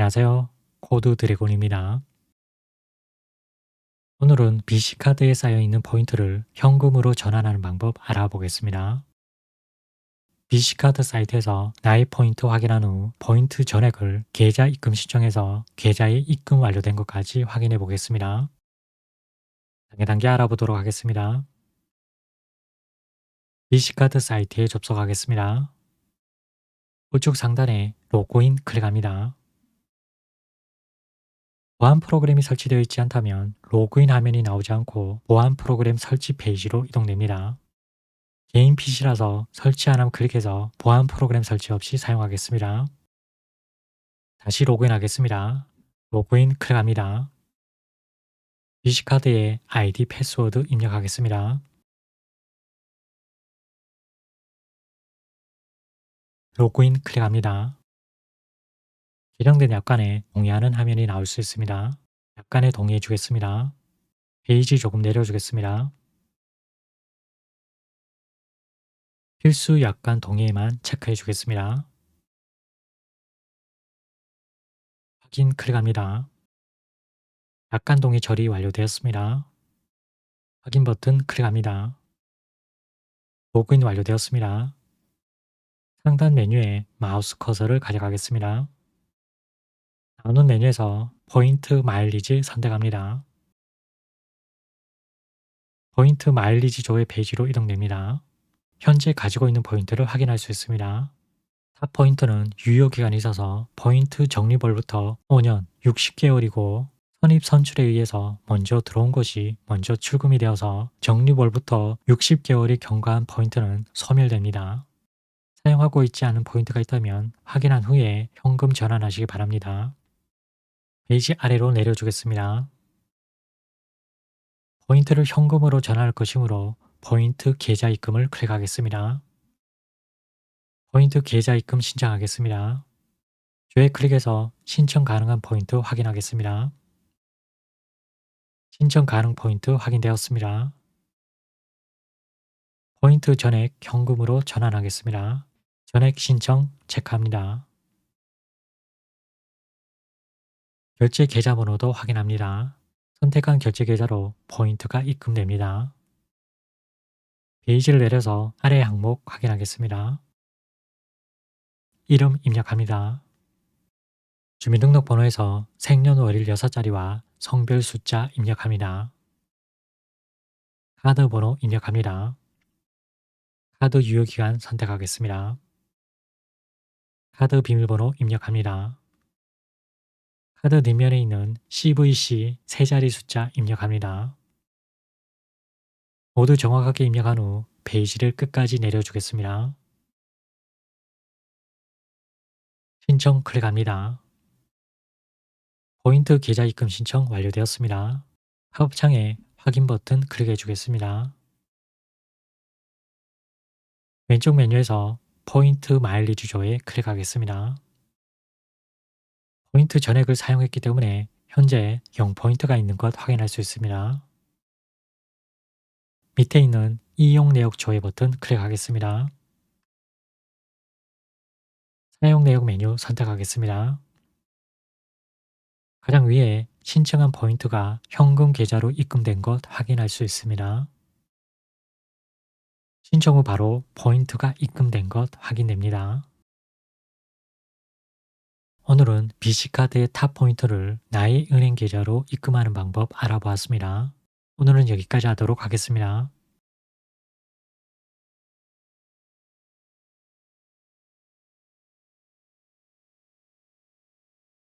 안녕하세요. 코드 드래곤입니다. 오늘은 BC카드에 쌓여있는 포인트를 현금으로 전환하는 방법 알아보겠습니다. BC카드 사이트에서 나의 포인트 확인한 후 포인트 전액을 계좌 입금 신청해서 계좌에 입금 완료된 것까지 확인해 보겠습니다. 단계 단계 알아보도록 하겠습니다. BC카드 사이트에 접속하겠습니다. 우측 상단에 로그인 클릭합니다. 보안 프로그램이 설치되어 있지 않다면 로그인 화면이 나오지 않고 보안 프로그램 설치 페이지로 이동됩니다. 개인 PC라서 설치 안 하면 클릭해서 보안 프로그램 설치 없이 사용하겠습니다. 다시 로그인 하겠습니다. 로그인 클릭합니다. BC카드에 아이디 패스워드 입력하겠습니다. 로그인 클릭합니다. 계정된 약관에 동의하는 화면이 나올 수 있습니다. 약관에 동의해 주겠습니다. 페이지 조금 내려주겠습니다. 필수 약관 동의에만 체크해 주겠습니다. 확인 클릭합니다. 약관 동의 처리 완료되었습니다. 확인 버튼 클릭합니다. 로그인 완료되었습니다. 상단 메뉴에 마우스 커서를 가져가겠습니다. 나오는 메뉴에서 포인트 마일리지 선택합니다. 포인트 마일리지 조회 페이지로 이동됩니다. 현재 가지고 있는 포인트를 확인할 수 있습니다. 탑 포인트는 유효기간이 있어서 포인트 적립월부터 5년 60개월이고 선입 선출에 의해서 먼저 들어온 것이 먼저 출금이 되어서 적립월부터 60개월이 경과한 포인트는 소멸됩니다. 사용하고 있지 않은 포인트가 있다면 확인한 후에 현금 전환하시기 바랍니다. 페이지 아래로 내려주겠습니다. 포인트를 현금으로 전환할 것이므로 포인트 계좌 입금을 클릭하겠습니다. 포인트 계좌 입금 신청하겠습니다. 조회 클릭해서 신청 가능한 포인트 확인하겠습니다. 신청 가능 포인트 확인되었습니다. 포인트 전액 현금으로 전환하겠습니다. 전액 신청 체크합니다. 결제 계좌 번호도 확인합니다. 선택한 결제 계좌로 포인트가 입금됩니다. 페이지를 내려서 아래 항목 확인하겠습니다. 이름 입력합니다. 주민등록번호에서 생년월일 6자리와 성별 숫자 입력합니다. 카드 번호 입력합니다. 카드 유효기간 선택하겠습니다. 카드 비밀번호 입력합니다. 카드 뒷면에 있는 CVC 세 자리 숫자 입력합니다. 모두 정확하게 입력한 후 페이지를 끝까지 내려주겠습니다. 신청 클릭합니다. 포인트 계좌 입금 신청 완료되었습니다. 팝업창에 확인 버튼 클릭해 주겠습니다. 왼쪽 메뉴에서 포인트 마일리지 조에 클릭하겠습니다. 포인트 전액을 사용했기 때문에 현재 0포인트가 있는 것 확인할 수 있습니다. 밑에 있는 이용 내역 조회 버튼 클릭하겠습니다. 사용 내역 메뉴 선택하겠습니다. 가장 위에 신청한 포인트가 현금 계좌로 입금된 것 확인할 수 있습니다. 신청 후 바로 포인트가 입금된 것 확인됩니다. 오늘은 BC카드의 탑 포인트를 나의 은행 계좌로 입금하는 방법 알아보았습니다. 오늘은 여기까지 하도록 하겠습니다.